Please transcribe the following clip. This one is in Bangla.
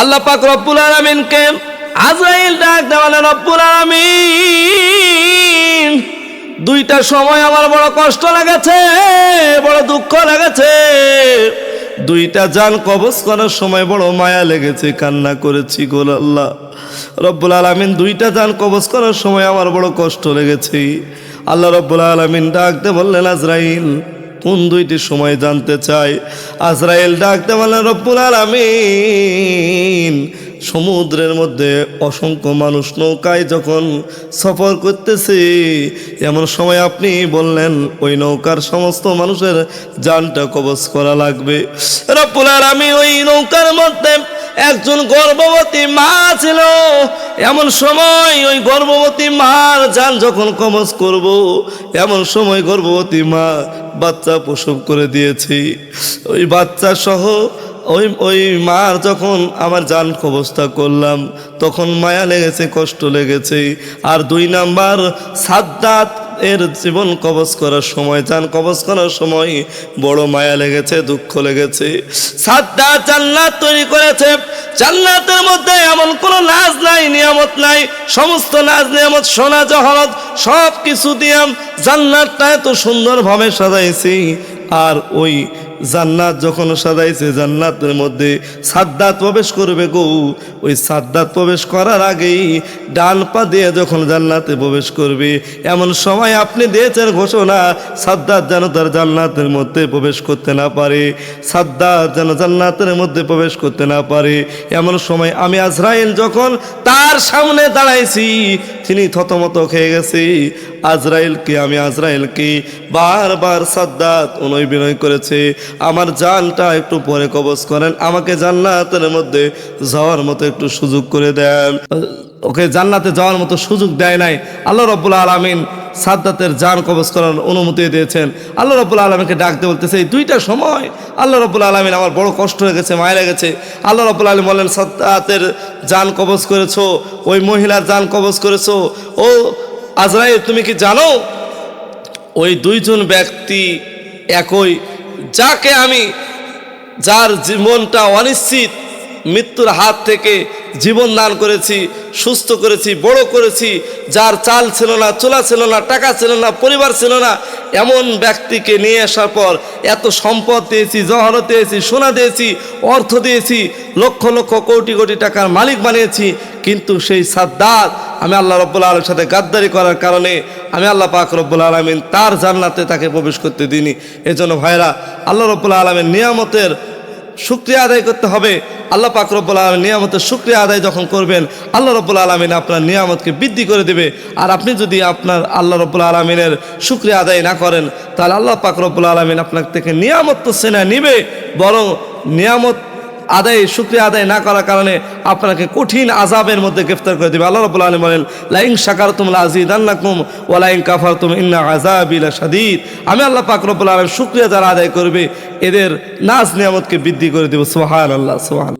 আল্লাহ পাক রব্বুল আলমিনকে আজরাইল ডাক দেওয়ালে রব্বুল আলমিন, দুইটা সময় আমার বড় কষ্ট লেগেছে, বড় দুঃখ লেগেছে। দুইটা যান কবজ করার সময় বড় মায়া লেগেছে, কান্না করেছি গোল আল্লাহ। রব্বুল আলমিন, দুইটা যান কবজ করার সময় আমার বড় কষ্ট লেগেছে। আল্লাহ রব্বুল আলমিন ডাকতে বললেন, আজরাইল কোন দুইটি সময় জানতে চাই? আজরাইল ডাকতে বললেন, রব্বুল আলমিন। সমুদ্রের মধ্যে অসংখ্য মানুষ নৌকায় যখন সফর করতেছে, এমন সময় আপনি বললেন, ওই নৌকার সমস্ত মানুষের জানটা কবজ করা লাগবে। রব্বুল আলমিন ওই নৌকার মধ্যে একজন গর্ভবতী মা ছিল। এমন সময় ওই গর্ভবতী মার যান যখন কবজ করব, এমন সময় গর্ভবতী মা বাচ্চা প্রসব করে দিয়েছি। ওই বাচ্চা সহ ওই ওই মার যখন আমার যান কবস্থা করলাম, তখন মায়া লেগেছে, কষ্ট লেগেছে। আর দুই নাম্বার সাদ্দাত এর জীবন কবজ করার সময়, যান কবজ করার সময় বড় মায়া লেগেছে, দুঃখ লেগেছে। সাদ্দা জান্নাত তৈরি করেছে। জান্নাতের মধ্যে এমন কোনো নাজ নাই, নিয়ামত নাই। সমস্ত নাজ, নিয়ামত, সোনা জহরত সব কিছু দিয়ে জান্নাতটা এত সুন্দরভাবে সাজাইছি। আর ওই জান্নাত যখন সাজাইছে, জান্নাতের মধ্যে সাদ্দাত প্রবেশ করবে গো। ওই সাদ্দাত প্রবেশ করার আগেই ডান পা দিয়ে যখন জান্নাতে প্রবেশ করবে, এমন সময় আপনি দিয়েছেন ঘোষণা, সাদ্দাত যেন তার জান্নাতের মধ্যে প্রবেশ করতে না পারে, সাদ্দাত যেন জান্নাতের মধ্যে প্রবেশ করতে না পারে। এমন সময় আমি আজরাইল যখন তার সামনে দাঁড়াইছি, তিনি থতমত খেয়ে গেছে। আজরাইলকে, আমি আজরাইলকে বারবার সাদ্দাত, অনুয় বিনয় করেছে। আমার জানটা একটু পরে কবজ করেন। আমাকে জান্নাতের মধ্যে যাওয়ার মতো একটু সুযোগ করে দেন। ওকে, জান্নাতে যাওয়ার মতো সুযোগ দেয় নাই। আল্লাহ রব্বুল আলমিন সাদ্দাতের জান কবজ করার অনুমতি দিয়েছেন। আল্লাহ রব্বুল আলমীকে ডাকতে বলতেছে, এই দুইটা সময় আল্লাহ রব্বুল আলমিন আমার বড় কষ্ট হয়ে গেছে, মায়া গেছে। আল্লাহ রব্বুল আলম বলেন সাদ্দাতের জান কবজ করেছ, ওই মহিলার জান কবজ করেছ। ও আজরাইল, তুমি কি জানো, ওই দুইজন ব্যক্তি একই যাকে আমি, যার জীবনটা অনিশ্চিত, মৃত্যুর হাত থেকে জীবন দান করেছি, সুস্থ করেছি, বড় করেছি, যার চাল ছিল না, চোলা ছিল না, টাকা ছিল না, পরিবার ছিল না এমন ব্যক্তিকে নিয়ে আসার পর এত সম্পদ দিয়েছি জহরত দিয়েছি, সোনা দিয়েছি, অর্থ দিয়েছি, লক্ষ লক্ষ কোটি কোটি টাকার মালিক বানিয়েছি, কিন্তু সেই সাদ্দার আমি আল্লাহ রব্বুল আলমের সাথে গাদ্দারি করার কারণে আমি আল্লাহ পাক রব্বুল আলমিন তার জান্নাতে তাকে প্রবেশ করতে দিইনি। এজন্য ভাইরা, আল্লাহ রব্বুল আলমের নিয়ামতের শুক্রিয়া আদায় করতে হবে। আল্লাহ পাক রব্বুল আলম নিয়ামতের শুক্রিয়া আদায় যখন করবেন, আল্লাহ রব্বুল আলমিন আপনার নিয়ামতকে বৃদ্ধি করে দেবে। আর আপনি যদি আপনার আল্লাহ রব্বুল আলমিনের শুক্রিয়া আদায় না করেন, তাহলে আল্লাহ পাক রব্বুল আলমিন আপনার থেকে নিয়ামত তো সেনা নিবে, বরং নিয়ামত আদায়, শুক্রিয়া আদায় না করার কারণে আপনাকে কঠিন আজাবের মধ্যে গ্রেফতার করে দেবে। আল্লাহ রবুল্লা আলম বলেন লাইং সাকার তুম লাজিদান্নাকুম ও লাইং কাফার তুম ইন্না আজাবিলা সাদিদ আমি আল্লাহ পাক আলম শুক্রিয়া যারা আদায় করবে, এদের নাজ নিয়ামতকে বৃদ্ধি করে দেবো। সোহান আল্লাহ সোহান